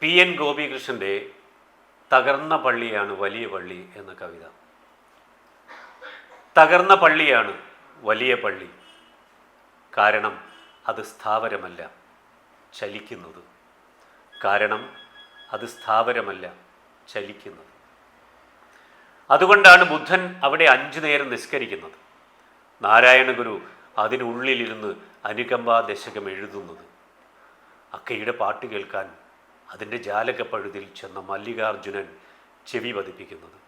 P N ഗോപികൃഷ്ണന്റെ തകർന്ന പള്ളിയാണ് വലിയ പള്ളി എന്ന കവിത. തകർന്ന പള്ളിയാണ് വലിയ പള്ളി. കാരണം അത് സ്ഥാവരമല്ല ചലിക്കുന്നത്. കാരണം അത് സ്ഥാവരമല്ല ചലിക്കുന്നത്. അതുകൊണ്ടാണ് ബുദ്ധൻ അവിടെ അഞ്ചു നേരം നിസ്കരിക്കുന്നത്. നാരായണ ഗുരു അതിനുള്ളിലിരുന്ന് അനുകമ്പ ദശകം എഴുതുന്നത്. അക്കയുടെ പാട്ട് കേൾക്കാൻ അതിന്റെ ജാലകപ്പഴുതിൽ ചെന്ന മല്ലികാർജുനൻ ചെവി പതിപ്പിക്കുന്നത്.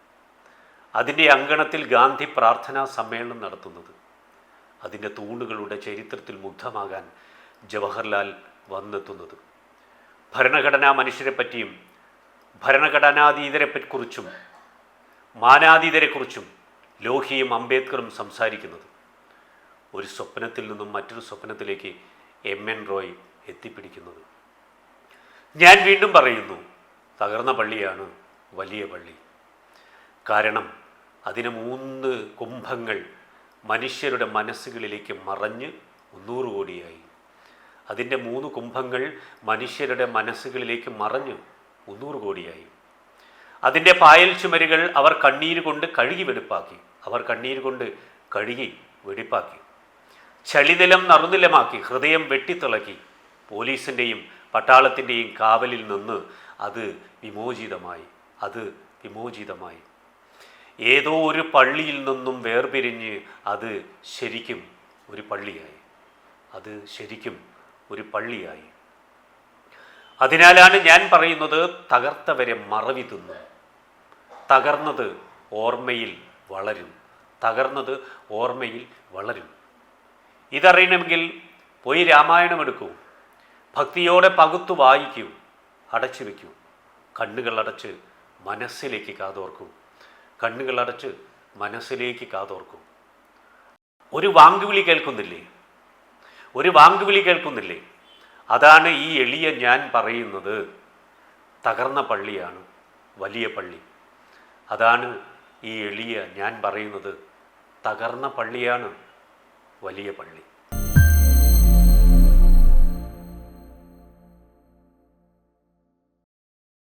അതിന്റെ അങ്കണത്തിൽ ഗാന്ധി പ്രാർത്ഥനാ സമ്മേളനം നടത്തുന്നത്. അതിന്റെ തൂണുകളുടെ ചരിത്രത്തിൽ മുഗ്ധമാകാൻ ജവഹർലാൽ വന്നെത്തുന്നത്. ഭരണഘടനാ മനുഷ്യരെപ്പറ്റിയും ഭരണഘടനാതീതരെക്കുറിച്ചും മാനാതീതരെക്കുറിച്ചും ലോഹിയും അംബേദ്കറും സംസാരിക്കുന്നത്. ഒരു സ്വപ്നത്തിൽ നിന്നും മറ്റൊരു സ്വപ്നത്തിലേക്ക് എം എൻ റോയ് എത്തിപ്പിടിക്കുന്നത്. ഞാൻ വീണ്ടും പറയുന്നു തകർന്ന പള്ളിയാണ് വലിയ പള്ളി. കാരണം അതിന് മൂന്ന് കുംഭങ്ങൾ മനുഷ്യരുടെ മനസ്സുകളിലേക്ക് മറഞ്ഞ് മുന്നൂറ് കോടിയായി. അതിന്റെ മൂന്ന് കുംഭങ്ങൾ മനുഷ്യരുടെ മനസ്സുകളിലേക്ക് മറഞ്ഞു മുന്നൂറ് കോടിയായി. അതിന്റെ പായൽ ചുമരുകൾ അവർ കണ്ണീര് കൊണ്ട് കഴുകി വെടിപ്പാക്കി. അവർ കണ്ണീര് കൊണ്ട് കഴുകി വെടിപ്പാക്കി. ചളിനിലം നറുനിലമാക്കി ഹൃദയം വെട്ടിത്തിളക്കി പോലീസിന്റെയും പട്ടാളത്തിന്റെയും കാവലിൽ നിന്ന് അത് വിമോചിതമായി അത് വിമോചിതമായി. ഏതോ ഒരു പള്ളിയിൽ നിന്നും വേർപിരിഞ്ഞ് അത് ശരിക്കും ഒരു പള്ളിയായി. അത് ശരിക്കും ഒരു പള്ളിയായി. അതിനാലാണ് ഞാൻ പറയുന്നത് തകർത്തവരെ മറവി തിന്നു. തകർന്നത് ഓർമ്മയിൽ വളരും. തകർന്നത് ഓർമ്മയിൽ വളരും. ഇതറിയണമെങ്കിൽ പോയി രാമായണം എടുക്കൂ. ഭക്തിയോടെ പകുത്തു വായിക്കൂ അടച്ചു വയ്ക്കൂ. കണ്ണുകൾ അടച്ച് മനസ്സിലേക്ക് കാതോർക്കൂ. കണ്ണുകൾ അടച്ച് മനസ്സിലേക്ക് കാതോർക്കൂ. ഒരു വാങ്കുവിളി കേൾക്കുന്നില്ലേ? ഒരു വാങ്കുവിളി കേൾക്കുന്നില്ലേ? അതാണ് ഈ എളിയ ഞാൻ പറയുന്നത്. തകർന്ന പള്ളിയാണ് വലിയ പള്ളി. അതാണ് ഈ എളിയ ഞാൻ പറയുന്നത്. തകർന്ന പള്ളിയാണ് വലിയ പള്ളി.